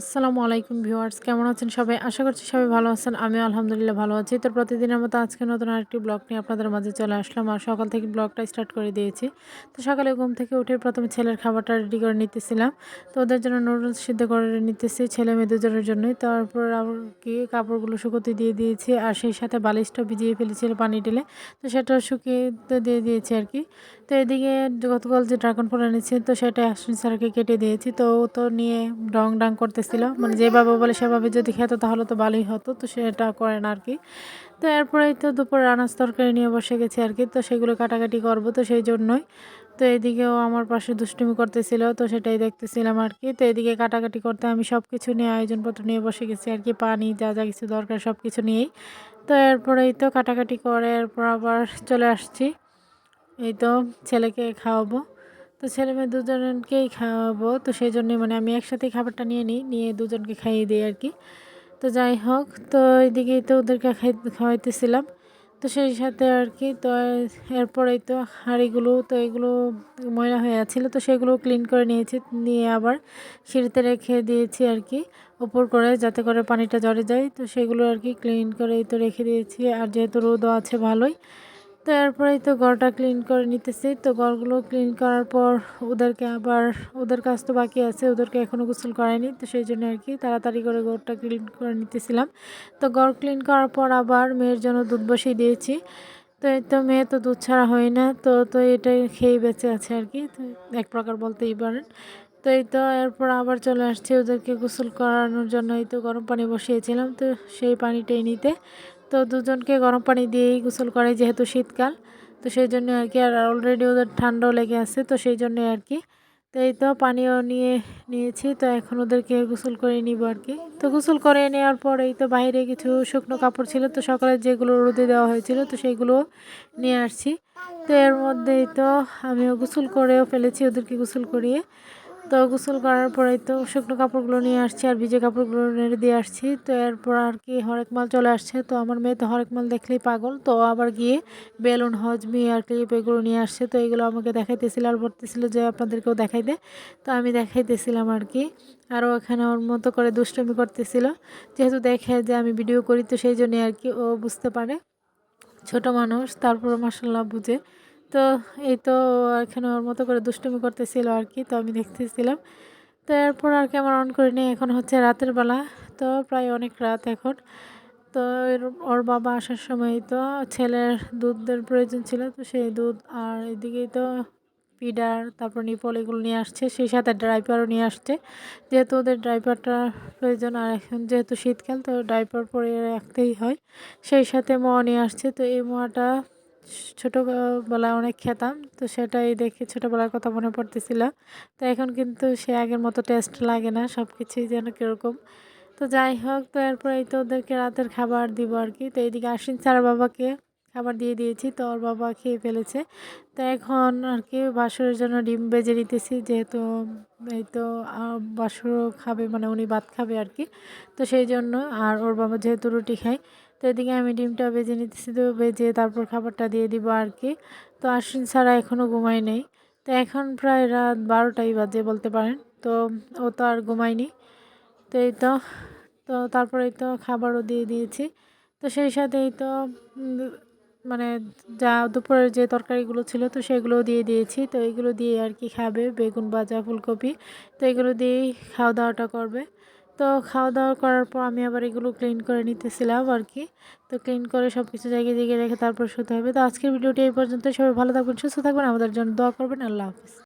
আসসালামু আলাইকুম ভিউয়ার্স, কেমন আছেন সবাই? আশা করছি সবাই ভালো আছেন। আমি আলহামদুলিল্লাহ ভালো আছি। তো প্রতিদিনের মতো আজকে নতুন আরেকটি ব্লগ নিয়ে আপনাদের মাঝে চলে আসলাম। আর সকাল থেকে ব্লগটা স্টার্ট করে দিয়েছি। তো সকালে ঘুম থেকে উঠে প্রথমে ছেলের খাবারটা রেডি করে নিতেছিলাম। তো ওদের জন্য নুডলস সিদ্ধ করে নিতেছি ছেলে মেয়ে দুজনের জন্যই। তারপর আবার কি, কাপড়গুলো শুকোতে দিয়ে দিয়েছি। আর সেই সাথে বালিশটা ভিজিয়ে ফেলেছিল পানি ঢেলে। তো সেটা শুকিয়ে দিয়ে দিয়েছি আর কি। তো এদিকে গতকাল যে ড্রাগন ফল এনেছি, তো সেটা আসন স্যারকে কেটে দিয়েছি। তো ও তো নিয়ে ডং ডাং করতেছিল। মানে যেভাবে বলে সেভাবে যদি খেত তাহলে তো ভালোই হতো, তো সেটা করে না আর কি তো এরপরেই তো দুপুরে আনাজ তরকারি নিয়ে বসে গেছি আর কি তো সেগুলো কাটাকাটি করব তো সেই জন্যই। তো এদিকেও আমার পাশে দুষ্টুমি করতেছিল, তো সেটাই দেখতেছিলাম আর কি তো এদিকে কাটাকাটি করতে আমি সব কিছু নিয়ে আয়োজনপত্র নিয়ে বসে গেছি আর কি পানি, যা যা কিছু দরকার সব কিছু নিয়েই। তো এরপরেই তো কাটাকাটি করে, এরপর আবার চলে আসছি। এই তো ছেলেকে খাওয়াবো। তো ছেলে মেয়ে দুজনকেই খাওয়াবো। তো সেই জন্যই মানে আমি একসাথেই খাবারটা নিয়ে নিই, নিয়ে দুজনকে খাইয়ে দিই আর কি। তো যাই হোক, তো এইদিকেই তো ওদেরকে খাই, খাওয়াইতেছিলাম। তো সেই সাথে আর কি, তো এরপরেই তো হাঁড়িগুলো, তো এগুলো ময়লা হয়ে আছিল, তো সেগুলো ক্লিন করে নিয়েছি। নিয়ে আবার সিঁড়িতে রেখে দিয়েছি আর কি উপর করে যাতে করে পানিটা জড়ে যায়। তো সেগুলো আর কি ক্লিন করেই তো রেখে দিয়েছি। আর যেহেতু রোদও আছে ভালোই তো এরপরেই তো ঘরটা ক্লিন করে নিতেছি। তো ঘরগুলো ক্লিন করার পর ওদেরকে আবার, ওদের কাজ তো বাকি আছে, ওদেরকে এখনও গোসল করায়নি। তো সেই জন্য আর কি তাড়াতাড়ি করে ঘরটা ক্লিন করে নিতেছিলাম। তো ঘর ক্লিন করার পর আবার মেয়ের জন্য দুধ বসিয়ে দিয়েছি। তো এই তো মেয়ে তো দুধ ছাড়া হয় না। তো তো এটাই খেয়ে বেঁচে আছে আর কি। তো এক প্রকার বলতেই পারেন। তো এই তো এরপর আবার চলে আসছে ওদেরকে গোসল করানোর জন্য। এই তো গরম পানি বসিয়েছিলাম। তো সেই পানিটাই নিতে। তো দুজনকে গরম পানি দিয়েই গোসল করে যেহেতু শীতকাল। তো সেই জন্য আর কি, আর অলরেডি ওদের ঠান্ডাও লেগে আছে, তো সেই জন্য আর কি। তো এই তো পানিও নিয়ে নিয়েছি, তো এখন ওদেরকে গোসল করে নিব আর কি। তো গোসল করে নেওয়ার পর এই তো বাইরে কিছু শুকনো কাপড় ছিল, তো সকালে যেগুলো রোদে দেওয়া হয়েছিল, তো সেইগুলো নিয়ে আসছি। তো এর মধ্যেই তো আমিও গোসল করেও ফেলেছি ওদেরকে গোসল করিয়ে। তো গোসল করার পরেই তো শুকনো কাপড়গুলো নিয়ে আসছি আর ভিজে কাপড়গুলো নেড়ে দিয়ে আসছি। তো এরপর আর কি হরেক মাল চলে আসছে। তো আমার মেয়ে তো হরেক মাল দেখলেই পাগল। তো আবার গিয়ে বেলুন হজমি আর ক্লিপ এগুলো নিয়ে আসছে। তো এগুলো আমাকে দেখাইতেছিল আর বলতেছিল যে আপনাদেরকেও দেখাই দে। তো আমি দেখাইতেছিলাম আর কি। আরও এখানে ওর মতো করে দুষ্টমি করতেছিল। যেহেতু দেখে যে আমি ভিডিও করি, তো সেই জন্যই আর কি ও বুঝতে পারে। ছোট মানুষ তারপর মাসাল্লাহ বুঝে। তো এই তো এখানে ওর মতো করে দুষ্টুমি করতেছিল আর কি, তো আমি দেখতেছিলাম। তো এরপর আর কি আমার অন করে নিই, এখন হচ্ছে রাতের বেলা, তো প্রায় অনেক রাত এখন। তো ওর বাবা আসার সময় তো ছেলের দুধের প্রয়োজন ছিল, তো সেই দুধ আর এদিকেই তো পিডার তারপর নিপল এগুলো নিয়ে আসছে, সেই সাথে ড্রাইভারও নিয়ে আসছে। যেহেতু ওদের ড্রাইভারটা প্রয়োজন, আর এখন যেহেতু শীতকাল, তো ড্রাইভার পরে রাখতেই হয়। সেই সাথে মোয়া নিয়ে আসছে, তো এই মোয়াটা ছোটোবেলায় অনেক খেতাম, তো সেটাই দেখে ছোটোবেলার কথা মনে পড়তেছিল। তো এখন কিন্তু সে আগের মতো টেস্ট লাগে না সব কিছুই যেন কীরকম। তো যাই হোক, তো এরপর এই তো ওদেরকে রাতের খাবার দিব আর কি। তো এইদিকে আশ্বিন স্যার বাবাকে খাবার দিয়ে দিয়েছি, তো ওর বাবা খেয়ে ফেলেছে। তো এখন আর কি বাসরের জন্য ডিম বেজে নিতেছি, যেহেতু এই তো বাসরও খাবে মানে উনি ভাত খাবে আর কি। তো সেই জন্য আর ওর বাবা যেহেতু রুটি খায় তো এদিকে আমি ডিমটা বেজে নিতেছি, তো বেজে তারপর খাবারটা দিয়ে দিব আর কি। তো আশ্বিন ছাড়া এখনও ঘুমাই নেই। তো এখন প্রায় রাত বারোটাই বাজে বলতে পারেন। তো ও তো আর ঘুমায়নি। তো এই তো তো তারপরেই তো খাবারও দিয়ে দিয়েছি। তো সেই সাথেই তো মানে যা দুপুরের যে তরকারিগুলো ছিল, তো সেগুলোও দিয়ে দিয়েছি। তো এগুলো দিয়ে আর কি খাবে, বেগুন ভাজা, ফুলকপি। তো এগুলো দিয়েই খাওয়া দাওয়াটা করবে। তো খাওয়া দাওয়া করার পর আমি আবার এগুলো ক্লিন করে নিতেছিলাম আর কি তো ক্লিন করে সব কিছু জায়গায় জায়গায় রেখে তারপর শুতে হবে। তো আজকের ভিডিওটি এই পর্যন্ত। সবাই ভালো থাকবেন, সুস্থ থাকবেন। আমাদের জন্য দোয়া করবেন। আল্লাহ হাফিজ।